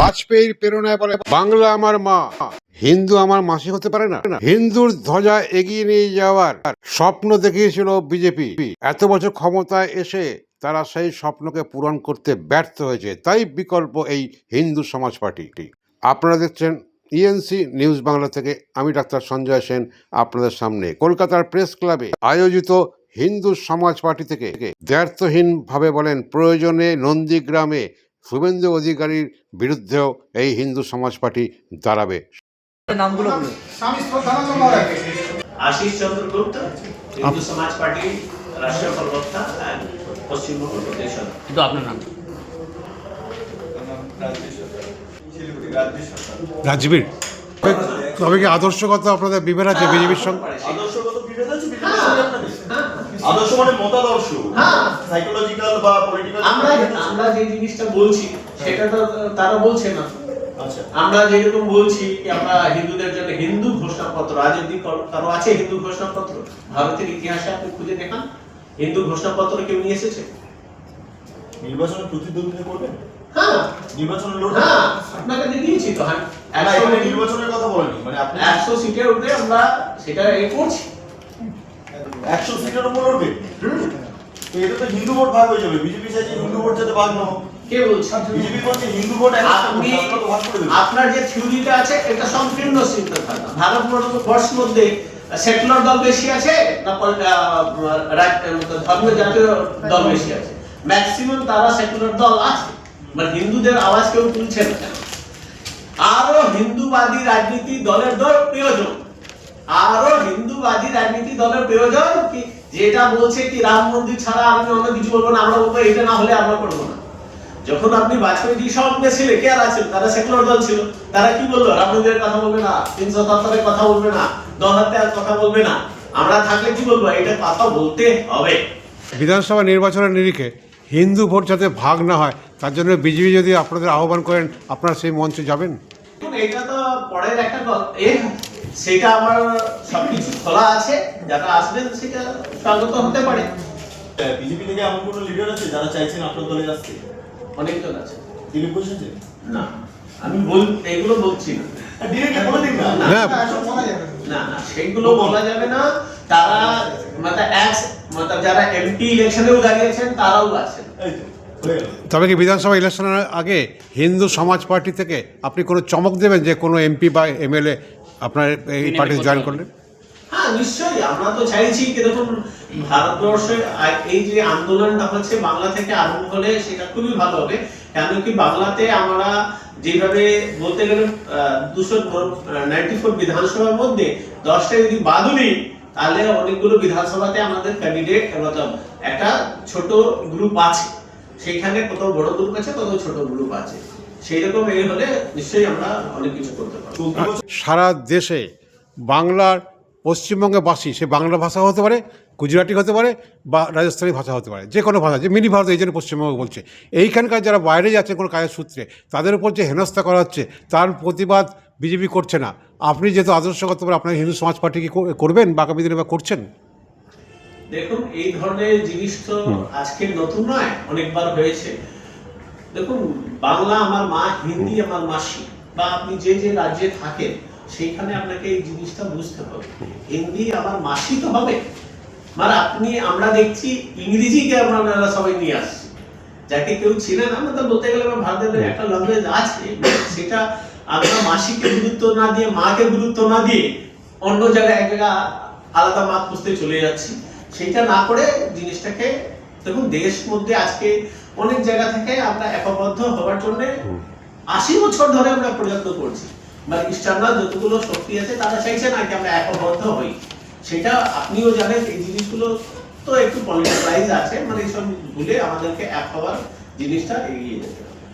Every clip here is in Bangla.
বাজপেয়ীর প্রেরণায় বলে বাংলা আমার মা। হিন্দু আমার মাসি হতে পারে না। হিন্দুর ধ্বজা এগিয়ে নিয়ে যাওয়ার স্বপ্ন দেখিয়েছিল বিজেপি। এত বছর ক্ষমতায় এসে তারা সেই স্বপ্নকে পূরণ করতে ব্যর্থ হয়েছে। তাই বিকল্প এই হিন্দু সমাজ পার্টি। আপনারা দেখছেন ইএনসি নিউজ বাংলা থেকে আমি ডাক্তার সঞ্জয় সেন আপনাদের সামনে। কলকাতার প্রেস ক্লাবে আয়োজিত হিন্দু সমাজ পার্টি থেকে। দ্ব্যর্থহীনভাবে বলেন, প্রয়োজনে নন্দীগ্রামে শুভেন্দু অধিকারীর বিরুদ্ধেও এই হিন্দু সমাজ পার্টি দাঁড়াবে। নামগুলো বলুন। স্বামী শ্রদ্ধানন্দ মহারাজ আশিস চন্দ্র গুপ্ত হিন্দু সমাজ পার্টি রাষ্ট্রীয় প্রবক্তা পশ্চিমবঙ্গ প্রদেশ সদস্য। আপনার নাম? রাজবীর তবে কি আদর্শগত আপনাদের বিভেদ আছে বিজেপির সঙ্গে? আদর্শগত বিভেদ আছে বিভেদের সঙ্গে আপনাদের? আদর্শ মানে মতাদর্শ সাইকোলজিক্যাল বা পলিটিক্যাল আমরা আমরা যে জিনিসটা বলছি সেটা তো তারা বলছে না। আচ্ছা। আমরা যেরকম বলছি কি আমরা হিন্দুদের জন্য হিন্দু ঘোষণাপত্র আজ অব্দি কারো- আছে হিন্দু ঘোষণাপত্র? ভারতের ইতিহাসে আপনি খুঁজে দেখান। হিন্দু ঘোষণাপত্র কেউ নিয়ে এসেছে? নির্বাচনে প্রতিদ্বন্দ্বিতা করবেন? হ্যাঁ। নির্বাচনে লড়বেন হ্যাঁ আপনাকে দিয়ে দিয়েছি তো হ্যাঁ। নির্বাচনের কথা বলেনি মানে আপনি একশো সিটের উপরে আমরা সেটা এ করছি। একশো সিটের উপর লড়বেন তো এটা তো হিন্দু ভোট ভাগ হয়ে যাবে। বিজেপি চাইছে হিন্দু ভোট যাতে ভাগ না কে বলছে? বিজেপি বলছে হিন্দু ভোট আপনি আপনারা যে থিওরিটা আছে এটা সংকীর্ণ চিন্তাধারা ভারতবর্ষ মধ্যে সেকুলার দল বেশি আছে না ধর্মীয় জাতীয় দল বেশি আছে। ম্যাক্সিমাম তারা সেকুলার দল আছে। মানে হিন্দুদের আওয়াজ কেউ তুলছে না। আরও হিন্দুবাদী রাজনীতি দলের দল প্রয়োজন। আরও হিন্দুবাদী রাজনীতি দলের প্রয়োজন কি? যেটা বলছে কি রাম মন্দির ছাড়া আমি অন্য কিছু বলব না আমরা বলব এটা না হলে আমরা করব না। যখন আপনি বাজপেয়ী সঙ্গে ছিলে কে আর আছেন তারা সেকুলার দল ছিল তারা কি বলল? রাম মন্দিরের কথা বলবে না তিনশো সত্তরের কথা বলবে না দল হত্যার কথা বলবে না। আমরা থাকলে কি বলব? এটা কথা বলতে হবে। বিধানসভা নির্বাচনের নিরিখে হিন্দু ভোট যাতে ভাগ না হয় তার জন্য বিজেপি যদি আপনাদের আহ্বান করেন আপনারা সেই মঞ্চে যাবেন? এটা তো পরের একটা সেটা আমার সবকিছু খোলা আছে যারা আসবেন সেটা স্বাগত হতে পারে। বিজেপি থেকে এমন কোনো লিডার আছে যারা চাইছেন আপনার দলে আসতে? অনেকজন আছে। দিলীপ ঘোষ আছে না আমি বল এগুলো বলছি না। ডিরেক্টলি বলে দিন না। না। এসব বলা যাবে না। না না সেগুলো বলা যাবে না। তারা মানে এক্স মানে যারা এমপি ইলেকশনেও দাঁড়িয়েছেন তারাও আছেন। এই তো হয়ে গেল। তবে কি বিধানসভা ইলেকশনের আগে হিন্দু সমাজ পার্টি থেকে আপনি কোনো চমক দেবেন যে কোনো এমপি বা এমএলএ আপনার এই পার্টি জয়েন করলেন? হ্যাঁ নিশ্চয়ই। আমরা তো চাইছি কি দেখুন ভারতবর্ষের এই যে আন্দোলনটা হচ্ছে বাংলা থেকে আরম্ভ হলে সেটা খুবই ভালো হবে। কেন কি বাংলাতে আমরা যেভাবে বলতে গেলে দুশো নাইনটি ফোর বিধানসভার মধ্যে দশটা যদি বাদও দিই তাহলে অনেকগুলো বিধানসভাতে আমাদের ক্যান্ডিডেট একটা ছোট গ্রুপ আছে। সেখানে কত বড় গ্রুপ আছে কত ছোট গ্রুপ আছে। সেই রকম এই হলে নিশ্চয়ই আমরা অনেক কিছু করতে পারব। সারা দেশে বাংলার পশ্চিমবঙ্গে বাসী সে বাংলা ভাষা হতে পারে গুজরাটি হতে পারে বা রাজস্থানী ভাষা হতে পারে যে কোনো ভাষা যে মিনি ভারত এই জন্য পশ্চিমবঙ্গ বলছে। এইখানকার যারা বাইরে যাচ্ছে কোনো কাজের সূত্রে তাদের উপর যে হেনস্থা করা হচ্ছে তার প্রতিবাদ বিজেপি করছে না। আপনি যেহেতু আদর্শগতভাবে আপনার হিন্দু সমাজ পার্টি কি কর- করবেন বা আগামী দিনে বা করছেন? দেখুন এই ধরনের জিনিস তো আজকে নতুন নয় অনেকবার হয়েছে। দেখুন, বাংলা আমার মা, হিন্দি আমার মাসি, বা আপনি যে যে রাজ্যে থাকেন, সেইখানে আপনাকে এই জিনিসটা বুঝতে হবে। হিন্দি আমার মাসি তো হবে। মানে আপনি, আমরা দেখছি ইংরেজিকে আমরা আপনারা সবাই নিয়ে আসছি। যাকে কেউ ছিলেন আমরা তো বলতে গেলে ভারতের একটা ল্যাঙ্গুয়েজ আছে সেটা আমরা মাসিকে গুরুত্ব না দিয়ে, মাকে গুরুত্ব না দিয়ে অন্য জায়গায় এক জায়গা আলাদা মা খুঁজতে চলে যাচ্ছি। সেটা না করে জিনিসটাকে, দেখুন, দেশ মধ্যে আজকে অনেক জায়গা থেকে আমরা একবদ্ধ হওয়ার জন্য আশি বছর ধরে আমরা প্রযত্ন করছি। বা ইস্টার্নাল যতগুলো শক্তি আছে তারা চাইছে না কি আমরা একবদ্ধ হই। সেটা আপনিও জানেন এই জিনিসগুলো তো একটু পলিটিক্যালাইজ আছে। মানে এইসব ভুলে আমাদেরকে এক হওয়ার জিনিসটা এগিয়ে যেতে হবে।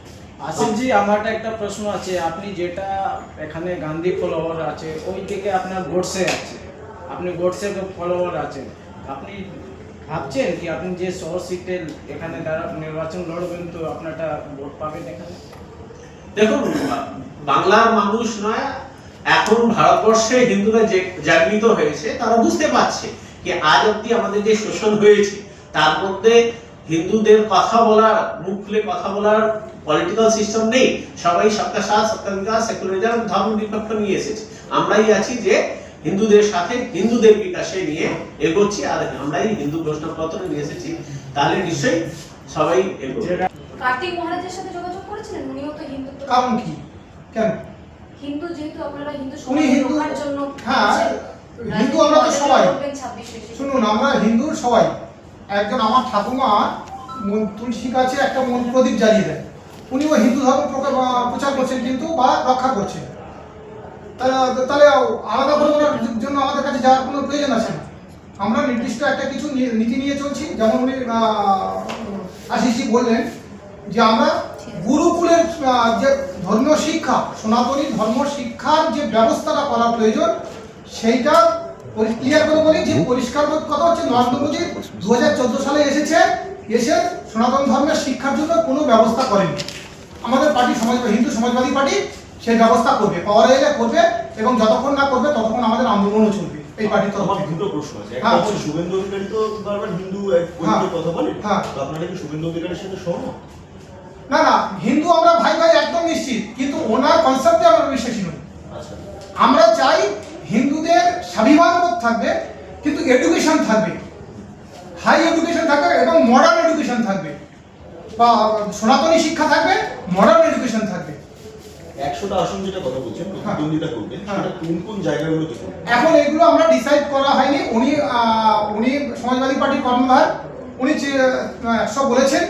আসিফজি আমার একটা প্রশ্ন আছে। আপনি যেটা এখানে গান্ধী ফলোয়ার আছে ওই থেকে আপনার গোডসে আছে। আপনি গোডসে ফলোয়ার আছেন। আপনি ভাবছেন কি আপনি যে শহর সিটে এখানে নির্বাচন লড়বেন তো আপনারটা ভোট পাবেন এখানে? দেখুন বাংলার মানুষ নয়, এখন ভারতবর্ষে হিন্দুরা যে জাগৃত হয়েছে, তারা বুঝতে পারছে যে আজ অব্দি আমাদের যে শোষণ হয়েছে, তার মধ্যে হিন্দুদের কথা বলার, মুখ খুলে কথা বলার পলিটিক্যাল সিস্টেম নেই। সবাই সবকা সাথ, সবকা বিকাশ সেকুলারিজম ধর্ম নিরপেক্ষ নিয়ে এসেছে। আমরাই আছি যে হিন্দুদের সাথে হিন্দুদের বিকাশে নিয়ে এগোচ্ছি। আর আমরাই হিন্দু প্রশ্নপত্র নিয়ে এসেছি। তাহলে নিশ্চয়ই সবাই এগোবে। কার্তিক মহারাজের সাথে যোগাযোগ করেছিলেন? উনিও তো হিন্দুত্ব কারণ কি? কেন? হিন্দু যেহেতু আপনারা হিন্দু উনি সমাজ হিন্দু- রক্ষার জন্য হ্যাঁ, হিন্দু আমরা তো সবাই। করবেন 26 এ। শুনুন আমরা হিন্দু সবাই। একজন আমার ঠাকুমা মন- তুলসী গাছে একটা মন প্রদীপ জ্বালিয়ে দেয়। উনিও হিন্দু ধর্ম প্রচার করছেন কিন্তু বা রক্ষা করছেন। তাহলে আলাদা করে ওনার জন্য আমাদের কাছে যাওয়ার কোনো প্রয়োজন আছে না। আমরা নির্দিষ্ট একটা কিছু নীতি নিয়ে চলছি, যেমন উনি আশিসজি বললেন যে আমরা গুরুকুলের যে ধর্মীয় শিক্ষা, সনাতনী ধর্ম শিক্ষার যে ব্যবস্থাটা করা প্রয়োজন, সেইটা ক্লিয়ার করে বলি যে পরিষ্কার কথা হচ্ছে নরেন্দ্র মোদী দু হাজার চোদ্দ সালে এসেছে, এসে সনাতন ধর্মের শিক্ষার জন্য কোনো ব্যবস্থা করেনি। আমাদের পার্টি সমাজ, হিন্দু সমাজবাদী পার্টি সেই ব্যবস্থা করবে। পাওয়ার এলে করবে এবং যতক্ষণ না করবে ততক্ষণ আমাদের আন্দোলনও চলবে। এই পার্টির তরফ আমার থেকে। দুটো প্রশ্ন আছে। একটা হ্যাঁ, হচ্ছে শুভেন্দু অধিকারী তো বারবার হিন্দু এক হ্যাঁ, কথা বলেন হ্যাঁ। তো আপনারা কি শুভেন্দু অধিকারীর সাথে সহমত? না না হিন্দু আমরা ভাই ভাই একদম নিশ্চিত কিন্তু ওনার কনসেপ্টে আমরা বিশ্বাসী নই। আচ্ছা। আমরা চাই হিন্দুদের স্বাভিমান বোধ থাকবে কিন্তু এডুকেশন থাকবে। হাই এডুকেশন থাকবে এবং মডার্ন এডুকেশন থাকবে। বা সনাতনী শিক্ষা থাকবে মডার্ন এডুকেশন থাকবে। একশোটা আসন যেটা কথা বলছেন হ্যাঁ। প্রতিদ্বন্দ্বিতা করবে হ্যাঁ। সেটা কোন কোন জায়গাগুলোতে করবে এখন এগুলো আমরা ডিসাইড করা হয়নি। উনি উনি সমাজবাদী পার্টির কর্মধার উনি একশো বলেছেন।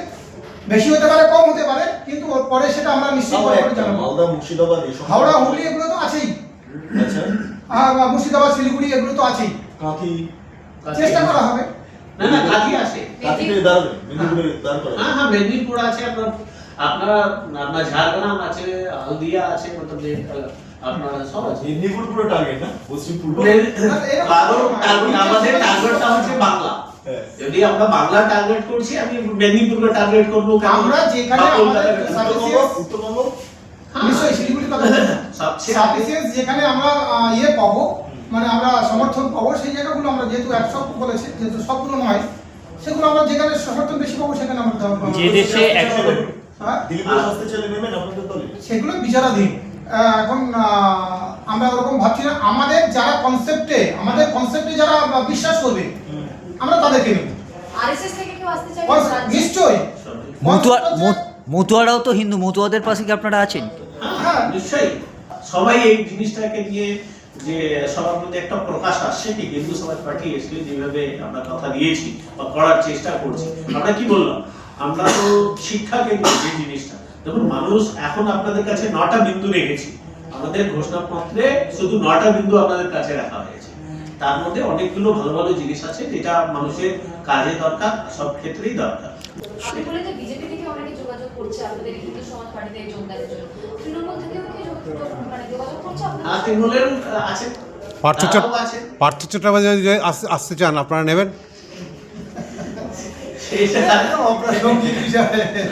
বেশি হতে পারে কম হতে পারে কিন্তু ওর পরে সেটা আমরা নিশ্চিত করে জানাব। মালদা মুর্শিদাবাদ হাওড়া হুগলি এগুলো তো আছেই। আচ্ছা। মুর্শিদাবাদ শিলিগুড়ি এগুলো তো আছেই। কাঁথি। চেষ্টা করা হবে। না না কাজই আছে কাঁথিতে দাঁড়াবে মেদিনীপুরে দাঁড় করা হ্যাঁ হ্যাঁ মেদিনীপুর আছে আপনার আপনার আপনার ঝাড়গ্রাম আছে হলদিয়া আছে মতলব যে আপনার সব আছে। মেদিনীপুর পুরো টার্গেট না? পশ্চিম পূর্ব? কারণ কারণ আমাদের টার্গেটটা হচ্ছে বাংলা। যদি আমরা বাংলা টার্গেট করছি আমি মেদিনীপুরকে টার্গেট করব আমরা যেখানে আমাদের উত্তরবঙ্গ? নিশ্চয়ই কথা আমরা ইয়ে পাবো মানে আমরা সমর্থন পাবো সেই জায়গাগুলো আমরা যেহেতু একশো বলেছে যেহেতু সবগুলো নয় সেগুলো আমরা যেখানে সমর্থন বেশি পাবো সেখানে আমরা যে দেশে একশো হ্যাঁ? সেগুলো বিচারাধীন। এখন আমরা ওরকম ভাবছি না। আমাদের যারা কনসেপ্টে আমাদের কনসেপ্টে যারা বিশ্বাস করবে আমরা তাদেরকে নেব। নিশ্চয়ই। মতুয়ারাও তো হিন্দু মতুয়াদের পাশে কি আপনারা আছেন? হ্যাঁ, হ্যাঁ। নিশ্চয়ই। সবাই এই জিনিসটাকে নিয়ে যে সবার মধ্যে একটা প্রকাশ আসছে কি? হিন্দু সমাজ পার্টি এসে যেভাবে আমরা কথা দিয়েছি বা করার চেষ্টা করছি। আমরা কি বললাম? আমরা তো শিক্ষাকে নিয়ে যে জিনিসটা। দেখুন মানুষ এখন আপনাদের কাছে নটা বিন্দু রেখেছি। আমাদের ঘোষণাপত্রে শুধু নটা বিন্দু আপনাদের কাছে রাখা হয়েছে। তার মধ্যে অনেকগুলো ভালো ভালো জিনিস আছে যেটা মানুষের কাজে দরকার সব ক্ষেত্রেই দরকার। আপনি বলেন যে বিজেপি থেকে অনেকে যোগাযোগ করছে আপনাদের হিন্দু সমাজ পার্টিতে যোগদানের জন্য। তৃণমূল থেকেও কি মানে যোগাযোগ করছে আর তৃণমূলের আছে। পার্থ চট্টোপাধ্যায় আসতে চান আপনারা নেবেন?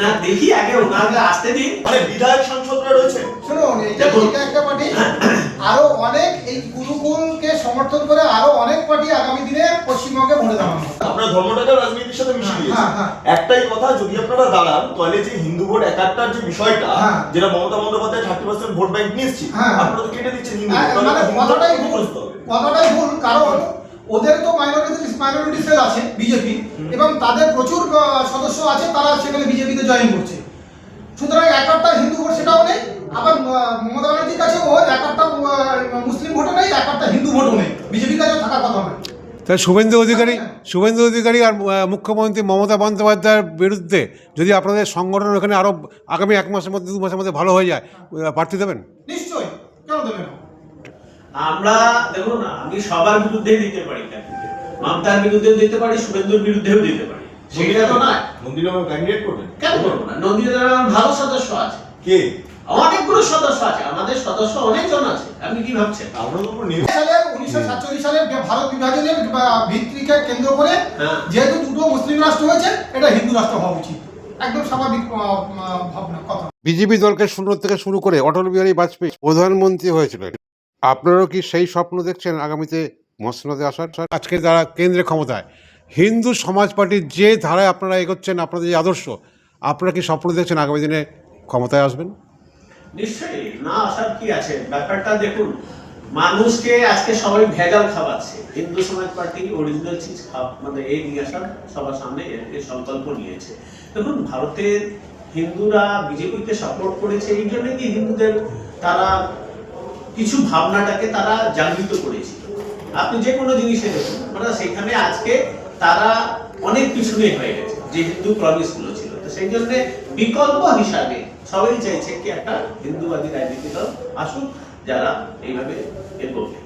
না দেখি আগে ওনাকে আসতে দিন বিধায়ক সাংসদরা রয়েছে শুনুন এটা এটা একটা পার্টি আরও অনেক এই গুরুকুলকে সমর্থন করে আরও অনেক পার্টি আগামী দিনে পশ্চিমবঙ্গে ভোটে দাঁড়ানো। আপনারা ধর্মটাকে রাজনীতির সাথে মিশিয়ে হ্যাঁ, দিয়েছেন হ্যাঁ। একটাই কথা যদি আপনারা দাঁড়ান তাহলে যে হিন্দু ভোট একাত্তর যে বিষয়টা হ্যাঁ। যেটা Mamata Bandyopadhyay thirty percent vote bank হ্যাঁ। আপনারা তো কেটে দিচ্ছেন হিন্দু হ্যাঁ, মানে কথাটাই ভুল কথাটাই ভুল কারণ ওদের তো মাইনরিটি মাইনরিটি সেল আছে বিজেপি এবং তাদের প্রচুর সদস্য আছে তারা সেখানে বিজেপিতে জয়েন করছে। সুতরাং একটা হিন্দু ভোট সেটাও নেই আবার মমতা ব্যানার্জির কাছে ও একটা মুসলিম ভোটও নেই একটা হিন্দু ভোটও নেই। বিজেপির কাছে থাকার কথা নয় তাই শুভেন্দু অধিকারী শুভেন্দু অধিকারী আর মুখ্যমন্ত্রী মমতা বন্দ্যোপাধ্যায়ের বিরুদ্ধে যদি আপনাদের সংগঠন ওখানে আরও আগামী এক মাসের মধ্যে দু মাসের মধ্যে ভালো হয়ে যায় প্রার্থী দেবেন? নিশ্চয়ই কেন দেবে না? আমরা দেখুন না আমি সবার বিরুদ্ধে দিতে পারি মমতার বিরুদ্ধেও দিতে পারি শুভেন্দুর বিরুদ্ধেও দিতে পারি। সেটা তো নয়। মন্দিরবাবু ক্যান্ডিডেট করবেন? কেন করব না? নন্দীদার ভালো সদস্য আছে। কে? অনেকগুলো সদস্য আছে। আমাদের সদস্য অনেকজন আছে। আপনি কি ভাবছেন? সালের উনিশশো সাতচল্লিশ ভারত বিভাজনের ভিত্তিকে কেন্দ্র করে হ্যাঁ। যেহেতু দুটো মুসলিম রাষ্ট্র হয়েছে এটা হিন্দু রাষ্ট্র হওয়া উচিত। একদম স্বাভাবিক ভাবনা কথা। বিজেপি দলকে শূন্য থেকে শুরু করে অটল বিহারী বাজপেয়ী প্রধানমন্ত্রী হয়েছিলেন আপনারাও কি সেই স্বপ্ন দেখছেন আগামীতে মসনদে আসার? আজকে যারা কেন্দ্রে ক্ষমতায়, হিন্দু সমাজ পার্টির যে ধারায় আপনারা এগোচ্ছেন, আপনাদের যে আদর্শ, আপনারা কি স্বপ্ন দেখছেন আগামী দিনে ক্ষমতায় আসবেন? নিশ্চয়ই, না আসার কি আছে? ব্যাপারটা দেখুন, মানুষকে আজকে সবাই ভেজাল খাওয়াচ্ছে। হিন্দু সমাজ পার্টি অরিজিনাল চিজ মানে এই নিয়ে আসার সবার সামনে সংকল্প নিয়েছে। দেখুন, ভারতের হিন্দুরা বিজেপিকে সাপোর্ট করেছে, এই কি হিন্দুদের তারা কিছু ভাবনাটাকে তারা জাগৃত করেছিল। আপনি যে কোনো জিনিসে দেখুন মানে সেখানে আজকে তারা অনেক পিছনে হয়ে গেছে, যে হিন্দু প্রমিসগুলো ছিল। তো সেই জন্য বিকল্প হিসাবে সবাই চাইছে কি একটা হিন্দুবাদী রাজনীতি দল আসুক, যারা এইভাবে এ করবে